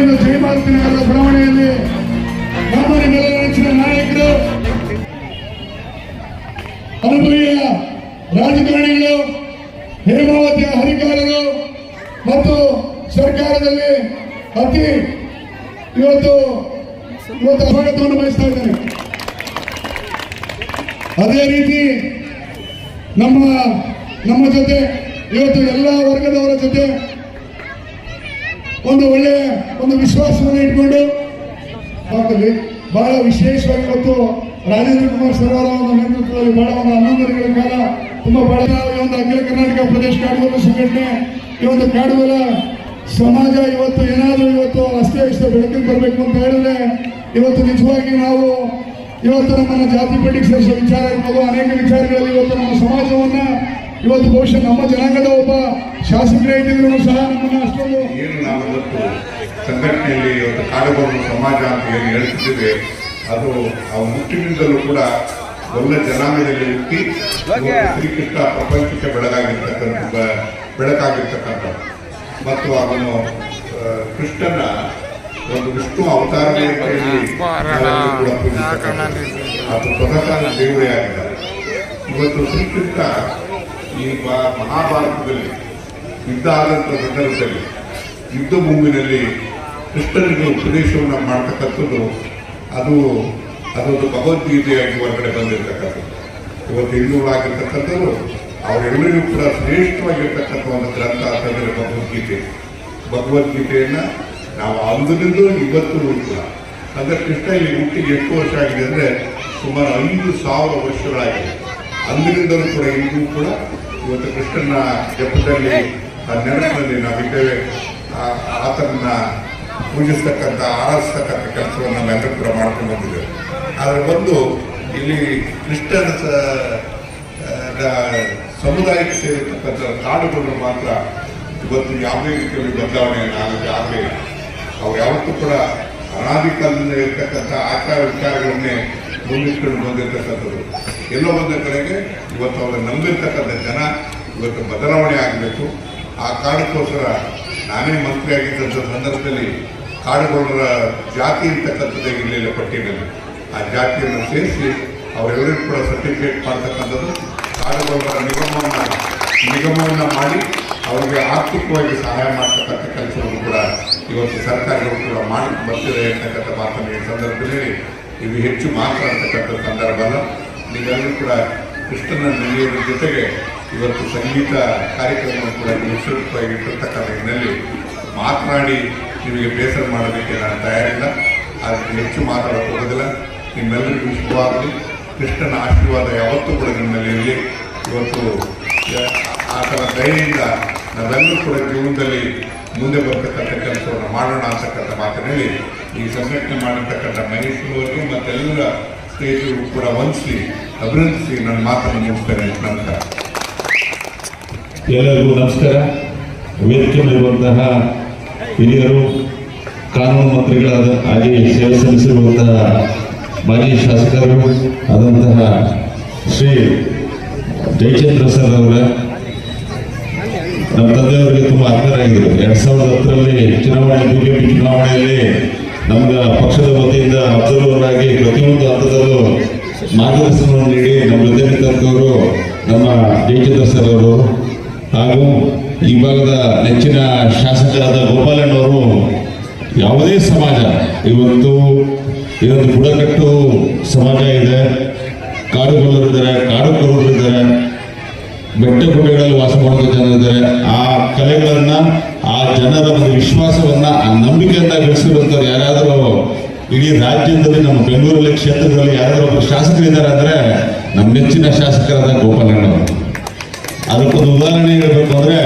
ಒಂದು ಜಯಮಾರುತಿನಗರದ ಬಡಾವಣೆಯಲ್ಲಿ ನಿಮ್ಮೆಲ್ಲ ನೆಚ್ಚಿನ ನಾಯಕರು, ಅನುಭವಿಯ ರಾಜಕಾರಣಿಗಳು ಹೇಮಾವತಿಯ ಹರಿಕಾರರು ಮತ್ತು ಸರ್ಕಾರದಲ್ಲಿ ಅತಿ ಇವತ್ತು ಇವತ್ತು ಸ್ವಾಗತವನ್ನು ಬಯಸ್ತಾ ಇದ್ದೇನೆ. ಅದೇ ರೀತಿ ನಮ್ಮ ನಮ್ಮ ಜೊತೆ ಇವತ್ತು ಎಲ್ಲ ವರ್ಗದವರ ಜೊತೆ ಒಂದು ಒಳ್ಳೆಯ ಒಂದು ವಿಶ್ವಾಸವನ್ನು ಇಟ್ಕೊಂಡು ಹಾಕಲಿ ಬಹಳ ವಿಶೇಷವಾಗಿ ಮತ್ತು ರಾಜೇಂದ್ರ ಕುಮಾರ್ ಸರ್ವರ ಒಂದು ನೇತೃತ್ವದಲ್ಲಿ ಬಹಳ ಒಂದು ಹನ್ನೊಂದು ದಿನಗಳ ಕಾಲ ತುಂಬಾ ಬಹಳ ಈ ಒಂದು ಅಖಿಲ ಕರ್ನಾಟಕ ಪ್ರದೇಶ ಕಾಡುವಲ್ಲ ಸಂಘಟನೆ ಈ ಒಂದು ಕಾಡುವಲ್ಲ ಸಮಾಜ ಇವತ್ತು ಏನಾದರೂ ಇವತ್ತು ಅಷ್ಟೇ ಇಷ್ಟ ಬೆಳಕಿಗೆ ಬರಬೇಕು ಅಂತ ಹೇಳಿದ್ರೆ ಇವತ್ತು ನಿಜವಾಗಿ ನಾವು ಇವತ್ತು ನಮ್ಮನ್ನು ಜಾತಿ ಪಟ್ಟಿಗೆ ಸೇರಿಸೋ ವಿಚಾರ ಇರ್ಬೋದು, ಅನೇಕ ವಿಚಾರಗಳಲ್ಲಿ ಇವತ್ತು ನಮ್ಮ ಸಮಾಜವನ್ನ ಇವತ್ತು ಬಹುಶಃ ನಮ್ಮ ಜನಾಂಗದ ಒಬ್ಬ ಶಾಸಕರೇ ಇದ್ದಿದ್ರು ಸಹ ನಮ್ಮನ್ನ ಅಷ್ಟೊಂದು ಏನು ನಾವು ಇವತ್ತು ಸಂಘಟನೆಯಲ್ಲಿ ಇವತ್ತು ಕಾರ್ಯಕ್ರಮ ಸಮಾಜ ಅಂತ ಏನು ಹೇಳ್ತಿದ್ದೇವೆ ಅದು ಆ ಹುಟ್ಟಿನಿಂದಲೂ ಕೂಡ ಒಳ್ಳೆ ಜನಾಂಗದಲ್ಲಿ ಹುಟ್ಟಿ ಶ್ರೀಕೃಷ್ಣ ಪ್ರಪಂಚಕ್ಕೆ ಬೆಳಗಾಗಿರ್ತಕ್ಕಂಥ ಬೆಳಕಾಗಿರ್ತಕ್ಕಂಥ ಮತ್ತು ಅವನು ಕೃಷ್ಣನ ಒಂದು ವಿಷ್ಣು ಅವತಾರವೇ ಅಂತ ಹೇಳಿ. ಅದು ಸ್ವತಃ ದೇವರೇ ಆಗಿದ್ದಾರೆ ಇವತ್ತು ಶ್ರೀಕೃಷ್ಣ ಈ ಮಹಾಭಾರತದಲ್ಲಿ ಯುದ್ಧ ಆದಂಥ ಸಂದರ್ಭದಲ್ಲಿ ಯುದ್ಧ ಭೂಮಿನಲ್ಲಿ ಕೃಷ್ಣನಿಗೆ ಉಪದೇಶವನ್ನು ಮಾಡ್ತಕ್ಕಂಥದ್ದು ಅದು ಅದೊಂದು ಭಗವದ್ಗೀತೆಯಾಗಿ ಹೊರಗಡೆ ಬಂದಿರತಕ್ಕಂಥದ್ದು. ಇವತ್ತು ಇನ್ನೂರಾಗಿರ್ತಕ್ಕಂಥದ್ದು ಅವರೆಲ್ಲರಿಗೂ ಕೂಡ ಶ್ರೇಷ್ಠವಾಗಿರ್ತಕ್ಕಂಥ ಒಂದು ಗ್ರಂಥ ಅಂತಂದರೆ ಭಗವದ್ಗೀತೆ. ಭಗವದ್ಗೀತೆಯನ್ನು ನಾವು ಅಂದಿನಿಂದ ಇವತ್ತು ಕೂಡ. ಅಂದರೆ ಕೃಷ್ಣ ಈ ಹುಟ್ಟಿಗೆ ಎಷ್ಟು ವರ್ಷ ಆಗಿದೆ ಅಂದರೆ ಸುಮಾರು ಐದು ಸಾವಿರ ವರ್ಷಗಳಾಗಿದೆ. ಅಂದಿನಿಂದಲೂ ಕೂಡ, ಇಂದಿಗೂ ಕೂಡ ಇವತ್ತು ಕೃಷ್ಣನ ಜಪದಲ್ಲಿ, ಆ ನೆನಪಿನಲ್ಲಿ ನಾವಿದ್ದೇವೆ ಆತನನ್ನ ಪೂಜಿಸ್ತಕ್ಕಂಥ, ಆರಾಧಿಸ್ತಕ್ಕಂಥ ಕೆಲಸವನ್ನು ನಾವೆಲ್ಲರೂ ಕೂಡ ಮಾಡ್ಕೊಂಡು ಬಂದಿದ್ದೇವೆ. ಆದರೆ ಬಂದು ಇಲ್ಲಿ ಕೃಷ್ಣನ ಸಮುದಾಯಕ್ಕೆ ಸೇರಿರ್ತಕ್ಕಂಥ ಕಾಡುಗಳು ಮಾತ್ರ ಇವತ್ತು ಯಾವುದೇ ರೀತಿಯಲ್ಲಿ ಬದಲಾವಣೆಯನ್ನು ಆಗದೆ ಆಗಲೇ ಅವ್ರು ಯಾವತ್ತೂ ಕೂಡ ಅನಾದಿ ಕಾಲದಿಂದ ಇರ್ತಕ್ಕಂಥ ಆಚಾರ ವಿಚಾರಗಳನ್ನೇ ಮುಂದಿಟ್ಕೊಂಡು ಬಂದಿರ್ತಕ್ಕಂಥದ್ದು. ಎಲ್ಲೋ ಒಂದು ಕಡೆಗೆ ಇವತ್ತು ಅವರು ನಂಬಿರ್ತಕ್ಕಂಥ ಜನ ಇವತ್ತು ಬದಲಾವಣೆ ಆಗಬೇಕು. ಆ ಕಾರಣಕ್ಕೋಸ್ಕರ ನಾನೇ ಮಂತ್ರಿ ಆಗಿದ್ದಂಥ ಸಂದರ್ಭದಲ್ಲಿ ಕಾಡುಗೊಳ್ಳರ ಜಾತಿ ಇರ್ತಕ್ಕಂಥದ್ದೇ ಇರಲಿಲ್ಲ ಪಟ್ಟಿಯಲ್ಲಿ. ಆ ಜಾತಿಯನ್ನು ಸೇರಿಸಿ ಅವರೆಲ್ಲರಿಗೂ ಕೂಡ ಸರ್ಟಿಫಿಕೇಟ್ ಮಾಡ್ತಕ್ಕಂಥದ್ದು ಕಾಡುಗೊಳ್ಳರ ನಿಗಮವನ್ನು ನಿಗಮವನ್ನು ಮಾಡಿ ಅವರಿಗೆ ಆರ್ಥಿಕವಾಗಿ ಸಹಾಯ ಮಾಡ್ತಕ್ಕಂಥ ಕೆಲಸವನ್ನು ಕೂಡ ಇವತ್ತು ಸರ್ಕಾರಗಳು ಕೂಡ ಮಾಡಿ ಬರ್ತಿದೆ ಅಂತಕ್ಕಂಥ ಮಾತನ್ನು ಈ ಸಂದರ್ಭದಲ್ಲಿ ಇದು ಹೆಚ್ಚು ಮಾತ್ರ ಅಂತಕ್ಕಂಥ ಸಂದರ್ಭ ಅಲ್ಲ ನೀವೆಲ್ಲರೂ ಕೂಡ ಕೃಷ್ಣನ ನೆಲೆಯೋದ್ರ ಜೊತೆಗೆ ಇವತ್ತು ಸಂಗೀತ ಕಾರ್ಯಕ್ರಮವನ್ನು ಕೂಡ ವಿಸ್ತೃತವಾಗಿ ಇಟ್ಟಿರ್ತಕ್ಕಂಥ ಮಾತನಾಡಿ ನಿಮಗೆ ಬೇಸರ ಮಾಡೋದಕ್ಕೆ ನಾನು ತಯಾರಿಲ್ಲ ಅದಕ್ಕೆ ಹೆಚ್ಚು ಮಾತಾಡೋಕೆ ಹೋಗೋದಿಲ್ಲ ನಿಮ್ಮೆಲ್ಲರಿಗೂ ಇಷ್ಟವಾಗಲಿ. ಕೃಷ್ಣನ ಆಶೀರ್ವಾದ ಯಾವತ್ತೂ ಕೂಡ ನಿಮ್ಮಲ್ಲಿ ಮೇಲೆ ಇರಲಿ. ಇವತ್ತು ಯ- ಆತನ ದಯೆಯಿಂದ ನಾವೆಲ್ಲರೂ ಕೂಡ ಜೀವನದಲ್ಲಿ ಮುಂದೆ ಬರ್ತಕ್ಕಂಥ ಕೆಲಸವನ್ನು ಮಾಡೋಣ ಅಂತಕ್ಕಂಥ ಮಾತಿನಲ್ಲಿ ಈ ಸಂಘಟನೆ ಮಾಡಿರ್ತಕ್ಕಂಥ ಮಹೇಶ್ವರವರೆಗೂ ಮತ್ತೆಲ್ಲ ಸ್ನೇಹಿತರು ಕೂಡ ವಂದಿಸಿ ಅಭಿನಂದಿಸಿ ನನ್ನ ಮಾತನ್ನು ಮುಗಿಸ್ತೇನೆ ನಮಸ್ಕಾರ. ಎಲ್ಲರಿಗೂ ನಮಸ್ಕಾರ. ವೇದಿಕೆ ಮೇಲಿರುವಂತಹ ಹಿರಿಯರು, ಕಾನೂನು ಮಂತ್ರಿಗಳಾದ ಹಾಗೆ ಸೇವೆ ಸಲ್ಲಿಸಿರುವಂತಹ ಮಾಜಿ ಶಾಸಕರು ಆದಂತಹ ಶ್ರೀ ಜಯಚಂದ್ರ ಸರ್ ಅವರ ನಮ್ಮ ತಂದೆಯವರಿಗೆ ತುಂಬಾ ಆತ್ಮೀಯರಾಗಿದ್ದರು ಎರಡ್ ಸಾವಿರದ ಹತ್ತರಲ್ಲಿ ಚುನಾವಣೆ ಬಿಜೆಪಿ ಚುನಾವಣೆಯಲ್ಲಿ ನಮ್ಗೆ ಪಕ್ಷದ ವತಿಯಿಂದ ಅಬ್ಸರ್ವರ್ ಆಗಿ ಪ್ರತಿಯೊಂದು ಹಂತದಲ್ಲೂ ಮಾರ್ಗದರ್ಶನವನ್ನು ನೀಡಿ ನಮ್ಮ ಜೊತೆ ನಿಂತವರು ನಮ್ಮ ಜಯಚಂದ್ರ ಸರ್ ಅವರು ಹಾಗೂ ಈ ಭಾಗದ ನೆಚ್ಚಿನ ಶಾಸಕರಾದ ಗೋಪಾಲಣ್ಣವರು ಯಾವುದೇ ಸಮಾಜ ಇವತ್ತು ಇದೊಂದು ಬುಡಕಟ್ಟು ಸಮಾಜ ಇದೆ ಕಾಡುಗೊಲ್ಲರಿದ್ದಾರೆ ಕಾಡು ಇದ್ದಾರೆ ಬೆಟ್ಟ ಗುಡ್ಡಗಳಲ್ಲಿ ವಾಸ ಮಾಡುವ ಜನರಿದ್ದಾರೆ ಆ ಕಲೆಗಳನ್ನ ಆ ಜನರ ಒಂದು ವಿಶ್ವಾಸವನ್ನ ಆ ನಂಬಿಕೆಯನ್ನ ಗಳಿಸಿರುವಂತವ್ರು ಯಾರಾದರೂ ಇಡೀ ನಮ್ಮ ಬೆಂಗಳೂರಲ್ಲಿ ಕ್ಷೇತ್ರದಲ್ಲಿ ಯಾರಾದರೂ ಶಾಸಕರಿದ್ದಾರೆ ಅಂದರೆ ನಮ್ಮ ನೆಚ್ಚಿನ ಶಾಸಕರಾದ ಗೋಪಾಲಣ್ಣವರು ಅದಕ್ಕೊಂದು ಉದಾಹರಣೆ ಹೇಳಬೇಕು ಅಂದರೆ,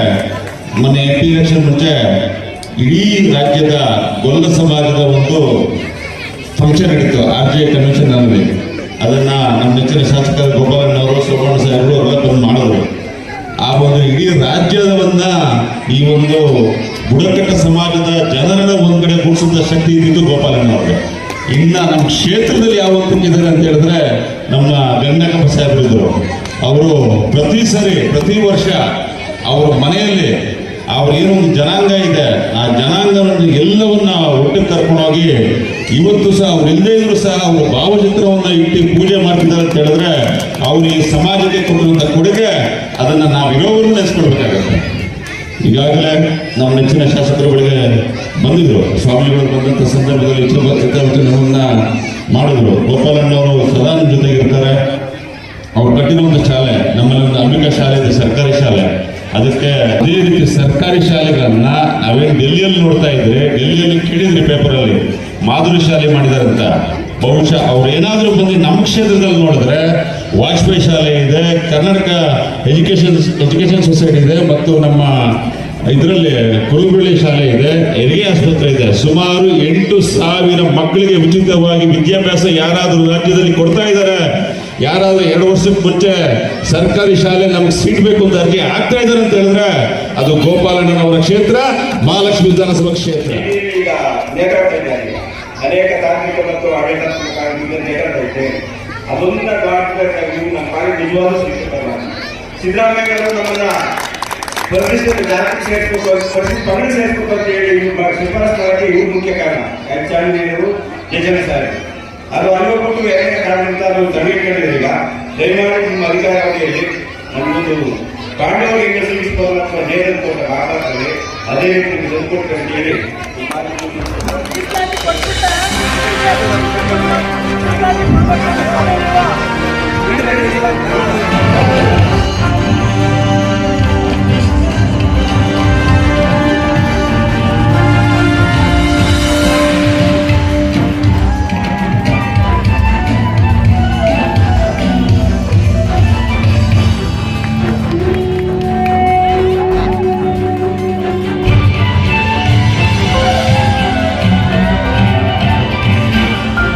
ಮೊನ್ನೆ ಎಂ ಪಿ ಎಲೆಕ್ಷನ್ ಮುಂಚೆ ಇಡೀ ರಾಜ್ಯದ ಗೊಲ್ಲ ಸಮಾಜದ ಒಂದು ಫಂಕ್ಷನ್ ನಡೀತು, ಆರ್ ಜೆ ಕನ್ವೆನ್ಷನ್ ಅಲ್ಲಿ ಅದನ್ನು ನಮ್ಮ ನೆಚ್ಚಿನ ಶಾಸಕ ಗೋಪಾಲಣ್ಣವರು ಸೋಮಣ್ಣ ಸಾಹೇಬರು ಅವರೆಲ್ಲ ಬಂದು ಮಾಡಿದ್ರು. ಆ ಒಂದು ಇಡೀ ರಾಜ್ಯದವನ್ನ ಈ ಒಂದು ಬುಡಕಟ್ಟ ಸಮಾಜದ ಜನರನ್ನ ಒಂದ್ ಕಡೆ ಕೂಡಿಸಿದ ಶಕ್ತಿ ಇದ್ದಿದ್ದು ಗೋಪಾಲಣ್ಣ ಅವ್ರಿಗೆ. ಇನ್ನ ನಮ್ಮ ಕ್ಷೇತ್ರದಲ್ಲಿ ಯಾವ ಇದ್ದಾರೆ ಅಂತ ಹೇಳಿದ್ರೆ ನಮ್ಮ ಗಂಡಕಪ್ಪ ಸಾಹೇಬರು ಇದ್ರು ಅವರು ಪ್ರತಿ ಸರಿ, ಪ್ರತಿ ವರ್ಷ ಅವರ ಮನೆಯಲ್ಲಿ ಅವ್ರ ಏನೊಂದು ಜನಾಂಗ ಇದೆ. ಆ ಜನಾಂಗವನ್ನು ಎಲ್ಲವನ್ನ ಸಲುವಾಗಿ ಇವತ್ತು ಸಹ ಅವ್ರು ಇಲ್ಲದೇ ಇದ್ರು ಸಹ ಅವರು ಭಾವಚಿತ್ರವನ್ನ ಇಟ್ಟು ಪೂಜೆ ಮಾಡ್ತಿದ್ದಾರೆ ಅಂತ ಹೇಳಿದ್ರೆ ಅವ್ರು ಈ ಸಮಾಜಕ್ಕೆ ಕೊಡುವಂತ ಕೊಡುಗೆ ಅದನ್ನ ನಾವು ಇರೋವರೆಗೂ ನೆನೆಸ್ಕೊಳ್ಬೇಕಾಗತ್ತೆ ಈಗಾಗಲೇ ನಮ್ಮ ನೆಚ್ಚಿನ ಶಾಸಕರುಗಳಿಗೆ ಬಂದಿದ್ರು ಸ್ವಾಮಿಗಳು ಬಂದಂತ ಸಂದರ್ಭದಲ್ಲಿ ಚಿತ್ರವಚನವನ್ನ ಮಾಡಿದ್ರು. ಗೋಪಾಲಣ್ಣವರು ಸದಾ ಜೊತೆಗೆ ಇರ್ತಾರೆ ಅವ್ರು ಒಂದು ಶಾಲೆ, ನಮ್ಮಲ್ಲಿ ಒಂದು ಅಂಬಿಕಾ ಶಾಲೆ ಇದೆ, ಸರ್ಕಾರಿ ಶಾಲೆ. ಅದಕ್ಕೆ ಅದೇ ರೀತಿ ಸರ್ಕಾರಿ ಶಾಲೆಗಳನ್ನ ನಾವೇನು ಡೆಲ್ಲಿಯಲ್ಲಿ ನೋಡ್ತಾ ಇದ್ರೆ, ಡೆಲ್ಲಿಯಲ್ಲಿ ಕೇಳಿದ್ರಿ ಪೇಪರಲ್ಲಿ, ಮಾಧುರಿ ಶಾಲೆ ಮಾಡಿದಾರಂತ. ಬಹುಶಃ ಅವ್ರು ಏನಾದರೂ ಬಂದು ನಮ್ಮ ಕ್ಷೇತ್ರದಲ್ಲಿ ನೋಡಿದ್ರೆ ವಾಜಪೇಯಿ ಶಾಲೆ ಇದೆ, ಕರ್ನಾಟಕ ಎಜುಕೇಶನ್ ಎಜುಕೇಶನ್ ಸೊಸೈಟಿ ಇದೆ, ಮತ್ತು ನಮ್ಮ ಇದರಲ್ಲಿ ಕುರುಬಳ್ಳಿ ಶಾಲೆ ಇದೆ ಹೆರಿಗೆ ಆಸ್ಪತ್ರೆ ಇದೆ. ಸುಮಾರು ಎಂಟು ಸಾವಿರ ಮಕ್ಕಳಿಗೆ ಉಚಿತವಾಗಿ ವಿದ್ಯಾಭ್ಯಾಸ ಯಾರಾದರೂ ರಾಜ್ಯದಲ್ಲಿ ಕೊಡ್ತಾ ಇದ್ದಾರೆ ಯಾರಾದರೂ ಎರಡು ವರ್ಷಕ್ಕೆ ಮುಂಚೆ ಸರ್ಕಾರಿ ಶಾಲೆ ನಮ್ಗೆ ಸೀಟ್ ಅಂತ ಅರ್ಜಿ ಆಗ್ತಾ ಇದ್ದಾರೆ ಅಂತ ಹೇಳಿದ್ರೆ ಅದು ಗೋಪಾಲಣ್ಣನವರ ಕ್ಷೇತ್ರ, ಮಹಾಲಕ್ಷ್ಮಿ ವಿಧಾನಸಭಾ ಕ್ಷೇತ್ರ. ಅನೇಕ ತಾಂತ್ರಿಕ ಮತ್ತು ಆಡಳಿತಾತ್ಮಕ ಪರಿಸ್ಥಿತಿ ಜಾತಿ ಸೇರಿಸ್ಬೇಕು ಪರಿಸ್ಥಿತಿ ಸೇರಿಸ್ಬೇಕು ಅಂತ ಹೇಳಿ ಶಿಫಾರಸ್ ಮಾಡಕ್ಕೆ ಇವ್ರು ಮುಖ್ಯ ಕಾರಣ. ಚಾಂದಿನಿಯವರು ಯಜನ ಸಾರಿ. ಅದು ಅನುಭವಕ್ಕೂ ಎರಡನೇ ಕಾರಣ ಅಂತ ಅದು ತಡೆಹಿಡಿದಿಲ್ಲ ದಯಮಾಡಿ ನಿಮ್ಮ ಅಧಿಕಾರ ಅವಧಿಯಲ್ಲಿ ನಮ್ಮದು ಕಾಂಡವರಿಗೆ ಕೆಲಸ ಅಥವಾ ನೇತೃತ್ವ ಕೊಟ್ಟ ಮಾತಾಡ್ತಾರೆ ಅದೇ ರೀತಿ ಕೊಟ್ಟು ಅಂತ ಹೇಳಿ. ಕೊಟ್ಬಿಟ್ಟೆ